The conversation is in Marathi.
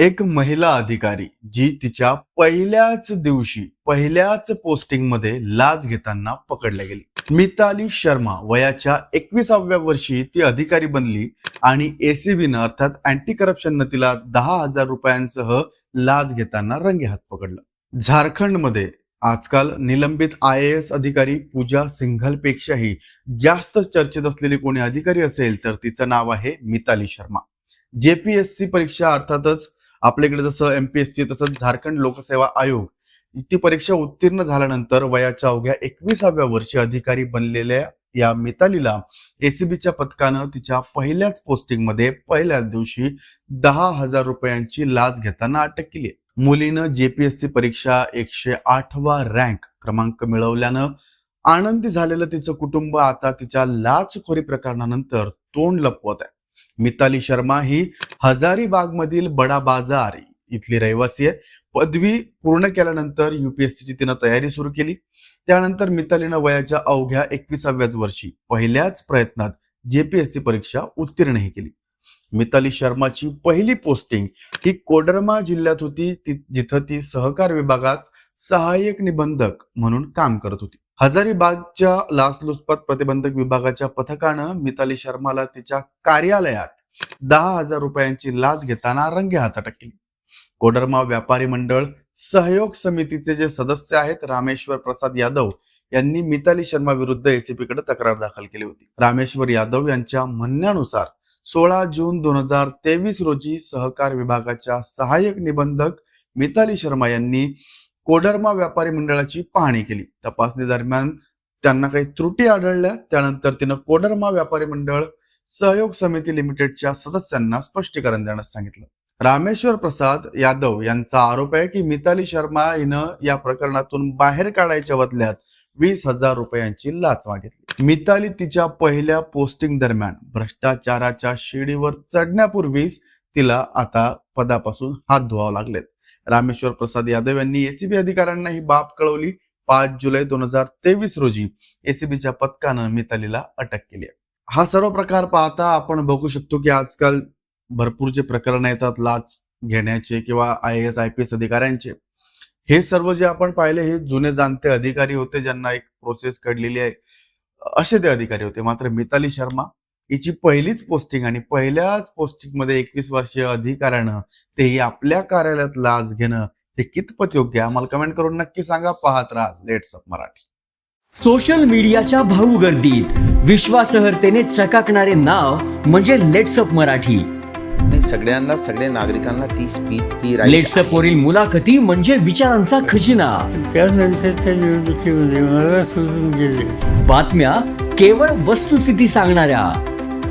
एक महिला अधिकारी जी तिच्या पहिल्याच दिवशी पहिल्याच पोस्टिंगमध्ये लाच घेताना पकडल्या गेली. मिताली शर्मा वयाच्या एकविसाव्या वर्षी ती अधिकारी बनली आणि एसीबीनं अर्थात अँटी करप्शननं तिला दहा हजार रुपयांसह लाच घेताना रंगेहात पकडलं. झारखंडमध्ये आजकाल निलंबित आय ए एस अधिकारी पूजा सिंघलपेक्षाही जास्त चर्चेत असलेली कोणी अधिकारी असेल तर तिचं नाव आहे मिताली शर्मा. जेपीएससी परीक्षा अर्थातच आपल्याकडे जसं एमपीएससी तसंच झारखंड लोकसेवा आयोग ती परीक्षा उत्तीर्ण झाल्यानंतर वयाच्या अवघ्या एकविसाव्या वर्षी अधिकारी बनलेल्या या मितालीला एसीबीच्या पथकानं तिच्या पहिल्याच पोस्टिंगमध्ये पहिल्याच दिवशी दहा हजार रुपयांची लाच घेताना अटक केली. मुलीनं जेपीएससी परीक्षा एकशे आठवा रँक क्रमांक मिळवल्यानं आनंदी झालेलं तिचं कुटुंब आता तिच्या लाचखोरी प्रकरणानंतर तोंड लपवत आहे. मिताली शर्मा ही हजारीबाग मधील बडा बाजार इथली रहिवासी आहे. पदवी पूर्ण केल्यानंतर युपीएससीची तिनं तयारी सुरू केली. त्यानंतर मितालीनं वयाच्या अवघ्या एकविसाव्याच वर्षी पहिल्याच प्रयत्नात जेपीएससी परीक्षा उत्तीर्णही केली. मिताली शर्माची पहिली पोस्टिंग ही कोडरमा जिल्ह्यात होती. जिथं ती सहकार विभागात सहाय्यक निबंधक म्हणून काम करत होती. हजारीबागच्या लाचलुचपत प्रतिबंधक विभागाच्या पथकानं मिताली शर्माला तिच्या कार्यालयात दहा हजार रुपयांची लाच घेताना रंगेहात अटक केली. कोडरमा व्यापारी मंडळ सहयोग समितीचे जे सदस्य आहेत रामेश्वर प्रसाद यादव यांनी मिताली शर्मा विरुद्ध एसीपी कडे तक्रार दाखल केली होती. रामेश्वर यादव यांच्या म्हणण्यानुसार सोळा जून दोन हजार तेवीस रोजी सहकार विभागाच्या सहाय्यक निबंधक मिताली शर्मा यांनी कोडरमा व्यापारी मंडळाची पाहणी केली. तपासणी दरम्यान त्यांना काही त्रुटी आढळल्या. त्यानंतर तिनं कोडरमा व्यापारी मंडळ सहयोग समिती लिमिटेडच्या सदस्यांना स्पष्टीकरण देण्यास सांगितलं. रामेश्वर प्रसाद यादव यांचा आरोप आहे की मिताली शर्मा हिनं या प्रकरणातून बाहेर काढायच्या बदल्यात वीस हजार रुपयांची लाच मागितली. मिताली तिच्या पहिल्या पोस्टिंग दरम्यान भ्रष्टाचाराच्या शिडीवर चढण्यापूर्वीच तिला आता पदापासून हात धुवावं लागलेत. रामेश्वर प्रसाद यादव यांनी एसीबी अधिकाऱ्यांना ही बाब कळवली पाच जुलै दोन हजार तेवीस रोजी. एसीबीच्या पथकानं मितालीला अटक केली आहे. हा सर्व प्रकार पाहता आपण बघू शकतो की आजकाल भरपूर जे प्रकरण येतात लाच घेण्याचे किंवा I S I P S अधिकाऱ्यांचे. हे सर्व जे आपण पाहिले हे जुने जाणते अधिकारी होते ज्यांना एक प्रोसेस घडलेली आहे. असे ते अधिकारी होते. मात्र मिताली शर्मा हिची पहिलीच पोस्टिंग आणि पहिल्याच पोस्टिंगमध्ये एकवीस वर्षीय अधिकाऱ्यानं तेही आपल्या कार्यालयात लाच घेणं हे कितपत योग्य आहे? आम्हाला कमेंट करून नक्की सांगा. पाहत राहा. Let's up Marathi. सोशल मीडियाच्या भाऊ गर्दीत. विश्वासार्हतेने चकाकणारे नाव म्हणजे लेट्सअप मराठी. नाही सगळ्यांना सगळ्या नागरिकांना ती स्पीच ती लेट्सअप वरील मुलाखती म्हणजे विचारांचा खजिना. त्यानंतरच्या निवडणुकीमध्ये मला सोडून गेले. बातम्या केवळ वस्तुस्थिती सांगणाऱ्या.